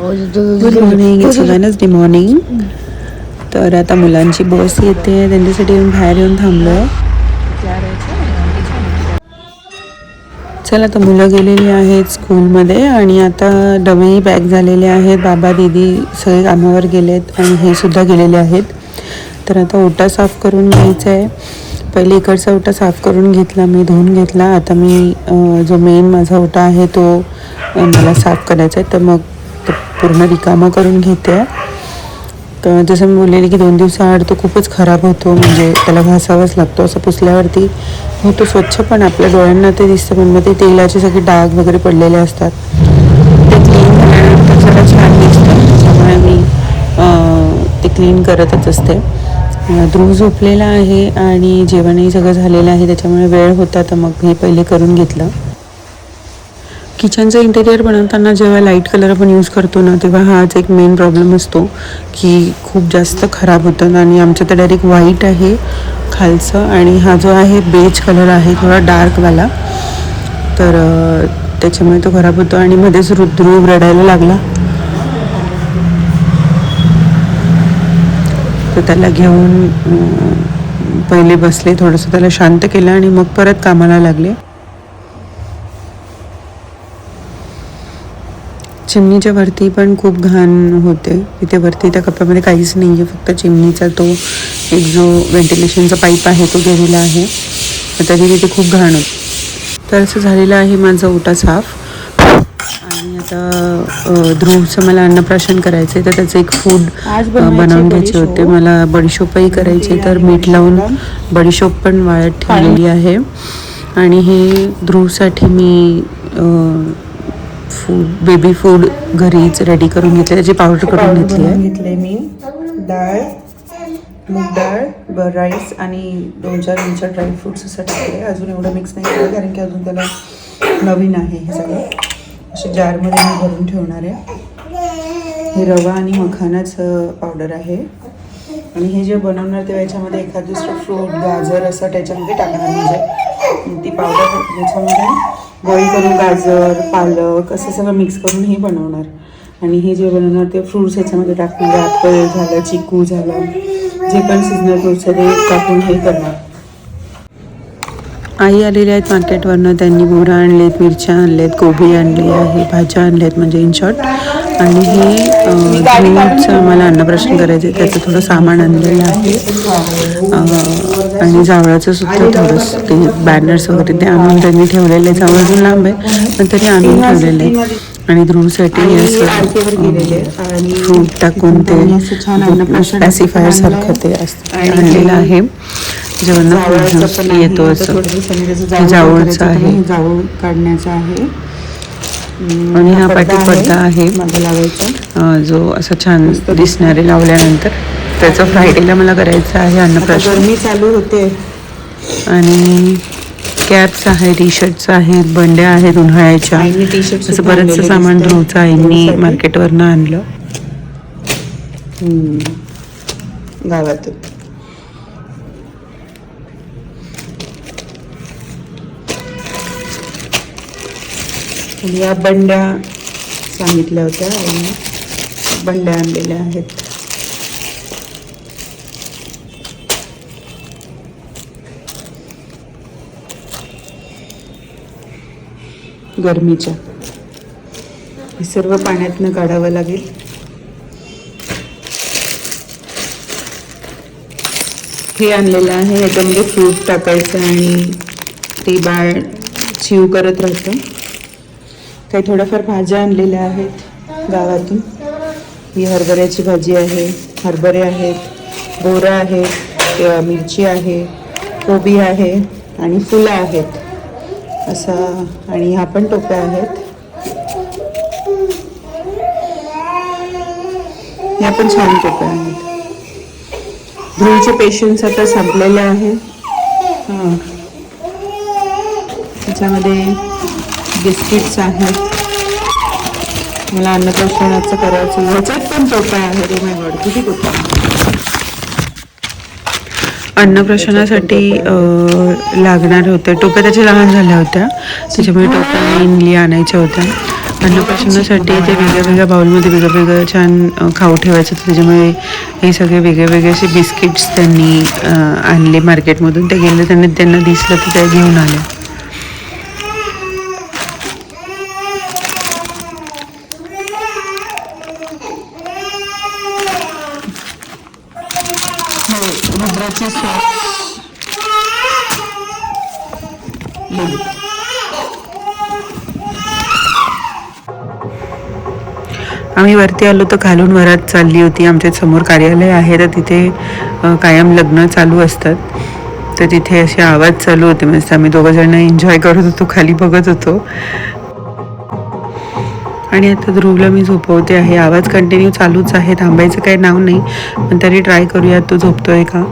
Good morning it's Wednesday morning तर आता मुलांची बस येते त्यांच्यासाठी येऊन बाहेर येऊन थांबलो आहे चला आता मुलं गेलेली आहेत स्कूलमध्ये आणि आता डबेही पॅक झालेले आहेत. बाबा दीदी सगळे कामावर गेलेत आणि हे सुद्धा गेलेले आहेत. तर आता ओटा साफ करून घ्यायचा आहे पहिले इकडचा ओटा साफ करून घेतला मी धुवून घेतला. आता मी जो मेन माझा ओटा आहे तो मला साफ करायचा आहे तर मग पूर्ण रिकामा करून घेते. तर जसं मी बोललेली की दोन दिवसाआड तो खूपच खराब होतो म्हणजे त्याला घासावाच लागतो. असं पुसल्यावरती होतो स्वच्छ पण आपल्या डोळ्यांना ते दिसतं पण मग ते तेलाचे सगळे डाग वगैरे पडलेले असतात. ते क्लीन झाल्यानंतर जरा छान दिसतं. त्याच्यामुळे मी ते क्लीन करतच असते. ध्रुव झोपलेला आहे आणि जेवणही सगळं झालेलं आहे त्याच्यामुळे वेळ होता तर मग हे पहिले करून घेतलं. किचनचं इंटेरियर बनवताना जेव्हा लाइट कलर आपण यूज करतो ना तेव्हा हाच एक मेन प्रॉब्लेम असतो की खूप जास्त खराब होतं. आणि आमचं तर डायरेक्ट व्हाईट आहे खालचं आणि हा जो आहे बेज कलर आहे थोडा डार्कवाला तर त्याच्यामुळे तो खराब होतो आणि मध्येच रु- ध्रुव रडायला लागला. तर त्याला घेऊन पहिले बसले थोडंसं त्याला शांत केलं आणि मग परत कामाला लागले. चिमणीच्या वरती पण खूप घाण होते. तिथे वरती त्या कप्प्यामध्ये काहीच नाही आहे फक्त चिमणीचा तो एक जो व्हेंटिलेशनचा पाईप आहे तो गेलेला आहे. तर तिथे खूप घाण होत. तर असं झालेलं आहे माझा ओटा साफ. आणि आता ध्रुवचं मला अन्नप्राशन करायचं आहे तर त्याचं एक फूड बनवून घ्यायचे. होते. मला बडीशोपही करायची तर मीठ लावून बडीशोप पण वाळत ठेवलेली आहे. आणि हे ध्रुवसाठी मी फूड बेबी फूड घरीच रेडी करून घेतले त्याची पावडर करून घेतली आहे. घेतले मी. डाळ मूग डाळ ब राईस आणि दोन चार दोन चार ड्रायफ्रुट्स असं टाकले. अजून एवढं मिक्स नाही केलं कारण की अजून त्याला नवीन आहे हे सगळं. असे जारमध्ये मी भरून ठेवणार आहे. हे रवा आणि मखानाचं पावडर आहे. आणि हे जे बनवणार तेव्हा याच्यामध्ये एखाद दुसरं फ्रूट गाजर असं त्याच्यामध्ये टाकणार म्हणजे. ती पावडर याच्यामध्ये बॉईल करून गाजर पालक असं सगळं मिक्स करून हे बनवणार. आणि हे जे बनवणार ते फ्रूट्स ह्याच्यामध्ये टाकणार ॲपल झालं चिकू झालं जे पण सीजनल फ्रूट्स आहे ते टाकून हे करणार. आई आलेल्या आहेत मार्केटवरनं त्यांनी बोरं आणलेत मिरच्या आणलेत कोबी आणली आहे भाज्या आणल्यात म्हणजे इन शॉर्ट आणि हे दूधचं आम्हाला अन्नप्राशन करायचं आहे. त्याचं थोडं सामान आणलेलं आहे. आणि जावळाचं सुद्धा थोडंसं ते बॅनर्स वगैरे ते आणून त्यांनी ठेवलेले आहे जावळ अजून लांब आहे पण तरी आणून ठेवलेले आहे आणि ध्रुवसाठी फ्रूट टाकून ते पॅसिफायर सारखं ते आणलेलं आहे. जेवण येतो असं. जावळचं आहे. जावळ काढण्याचा आहे. आणि हा पाठी पडदा आहे. जो असा छान दिसणारे लावल्यानंतर त्याचं फ्रायडेला मला करायचं आहे अन्नप्राशन. चालू होते. आणि कॅप्स आहे टी शर्ट्स आहेत बंड्या आहेत उन्हाळ्याच्या. असं बरंचसं सामान. ध्रुवचं आईंनी ध्रुवसाठी. मार्केटवरनं आणलं. गावातून. आणि या बंड्या सांगितल्या होत्या आणि बंड्या आणलेल्या आहेत. गरमीच्या. हे सर्व पाण्यातनं काढावं लागेल. हे आणलेलं आहे याच्यामध्ये फ्रूट टाकायचं आणि ते बाळ चिव करत राहतं. काही थोड्याफार भाज्या आणलेल्या आहेत गावातून. ही हरभऱ्याची भाजी आहे हरभरे आहेत बोरं आहेत मिरची आहे कोबी आहे आणि फुलं आहेत. असं आणि ह्या पण टोप्या आहेत. ह्या पण छान टोप्या आहेत. ध्रुवचे पेशन्स आता संपलेले आहे हां. त्याच्यामध्ये बिस्किट्स आहेत. मला अन्नप्राशनाचं करायचं ह्याच्यात पण टोप्या आहे रे माय गॉड. किती टोप्या अन्नप्राशनासाठी लागणार होत्या. टोप्या त्याच्या लहान झाल्या होत्या. त्याच्यामुळे टोप्या मेनली आणायच्या होत्या. अन्नप्राशनासाठी ते वेगळ्या वेगळ्या बाउलमध्ये वेगळं वेगळं छान खाऊ ठेवायचं होतं. त्याच्यामुळे हे सगळे वेगळे वेगळे असे बिस्किट्स त्यांनी आणले मार्केटमधून. ते गेले त्यांनी त्यांना दिसलं तर ते घेऊन आले. आम्ही वरती आलो तर खालून वरात चालली होती. आमच्यासमोर कार्यालय आहे तर तिथे कायम लग्न चालू असतात. तर तिथे असे आवाज चालू होते. मस्त आम्ही दोघंजणं एन्जॉय करत होतो खाली बघत होतो. आणि आता ध्रुवला मी झोपवते आहे. आवाज कंटिन्यू चालूच आहे. थांबायचं काही नाव नाही. पण तरी ट्राय करूया तो झोपतोय का?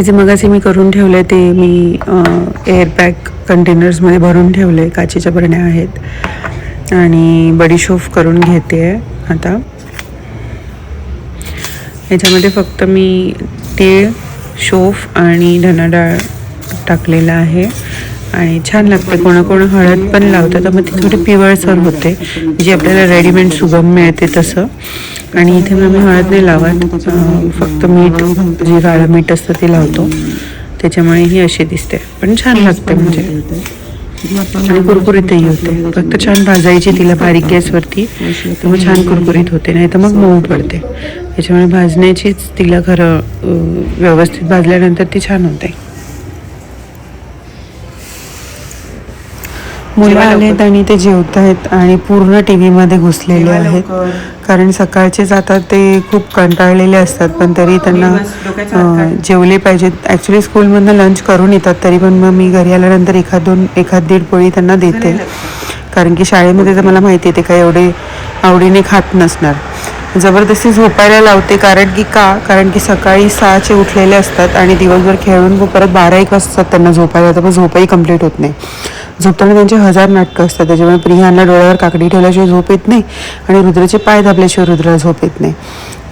हे जे मगाशी मी करून ठेवले ते मी एअरपॅक कंटेनर्समध्ये भरून ठेवले काचेच्या बरण्या आहेत. आणि बडीशोफ करून घेते आहे आता. याच्यामध्ये फक्त मी तीळ शोफ आणि धना डाळ आहे. आणि छान लागते. कोणाकोण हळद पण लावतात. तर मग ती थोडी पिवळसर होते. जी आपल्याला रेडीमेड सुगम मिळते तसं. आणि इथे मग मी हळद नाही लावत. फक्त मीठ जे काळं मीठ असतं ते लावतो. त्याच्यामुळे ही अशी दिसते. पण छान लागते म्हणजे. आणि कुरकुरीतही होते. फक्त छान भाजायची तिला बारीक गॅसवरती. तर मग छान कुरकुरीत होते. नाही तर मग मऊ पडते. त्याच्यामुळे भाजण्याचीच तिला खरं व्यवस्थित भाजल्यानंतर ती छान होते. मुलं आलेत आणि ते जेवत आहेत आणि पूर्ण टी व्हीमध्ये घुसलेले आहेत. कारण सकाळचेच आता ते खूप कंटाळलेले असतात पण तरी त्यांना अं, जेवले पाहिजेत. ॲक्च्युली स्कूलमधनं लंच करून येतात तरी पण मग मी घरी आल्यानंतर एखाद दोन एखाद दीड पोळी त्यांना देते. कारण की शाळेमध्ये तर मला माहिती आहे ते काही एवढे आवडीने खात नसणार. जबरदस्ती झोपायला लावते कारण की का? कारण की सकाळी सहाचे उठलेले असतात आणि दिवसभर खेळून परत बारा एक वाजतात त्यांना झोपायला तर मग झोपही कंप्लीट होत नाही. झोपताना त्यांचे हजार नाटकं असतात. त्याच्यामुळे प्रियांना डोळ्यावर काकडी ठेवल्याशिवाय झोप येत नाही आणि रुद्राचे पाय दाबल्याशिवाय रुद्राला झोप येत नाही.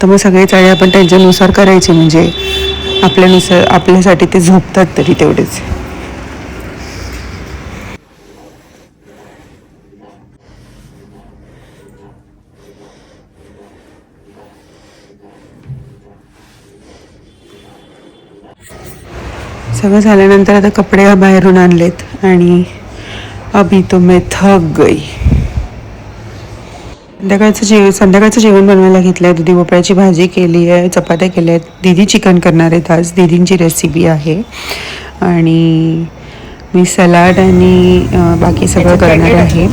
तर मग सगळे चाळे आपण त्यांच्यानुसार करायचे. म्हणजे आपल्यानुसार आपल्यासाठी ते झोपतात तरी तेवढेच. सगळं झाल्यानंतर आता कपडे बाहेरून आणलेत आणि अभी तो मैं थक गई। संध्याकाळचं जेव संध्याकाळचं जेवण बनवायला घेतलं आहे दुधी भोपळ्याची भाजी केली आहे चपात्या केल्या आहेत. दीदी चिकन करणार आहेत आज. दीदींची रेसिपी आहे. आणि मी सलाड आणि बाकी सगळं करणार आहे.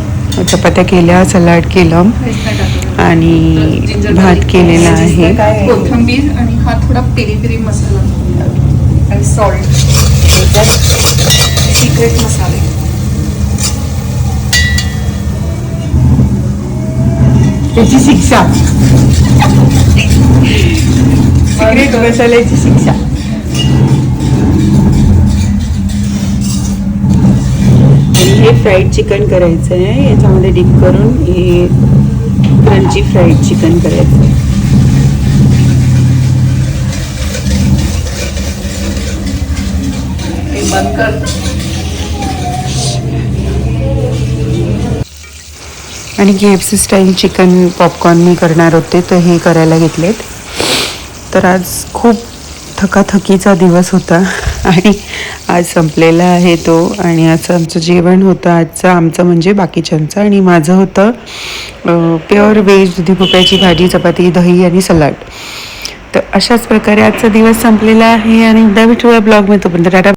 चपात्या केल्या सलाड केलं आणि भात केलेला आहे. कोथिंबीर आणि हा थोडा पेरी पेरी मसाला. आणि सॉल्ट सिक्रेट मसाले. त्याची शिक्षा. सिक्रेट मसाल्याची शिक्षा. हे फ्राईड चिकन करायचं आहे याच्यामध्ये डीप करून हे क्रंची फ्राईड चिकन करायचं आहे हे बंद कर. आणि K F C style chicken popcorn मी करणार होते तर हे करायला घेतलेत. तर आज खूप थकाथकीचा दिवस होता आणि आज संपलेला आहे तो. आणि असं आमचं जेवण होतं. आजचं आमचं म्हणजे बाकीच्यांचं. आणि माझं होतं प्युअर व्हेज दुधी भाजी चपाती दही आणि सलाड. तर अशाच प्रकारे आजचा दिवस संपलेला आहे. आणि उद्या भेटूया ब्लॉगमध्ये तोपर्यंत. टाटा.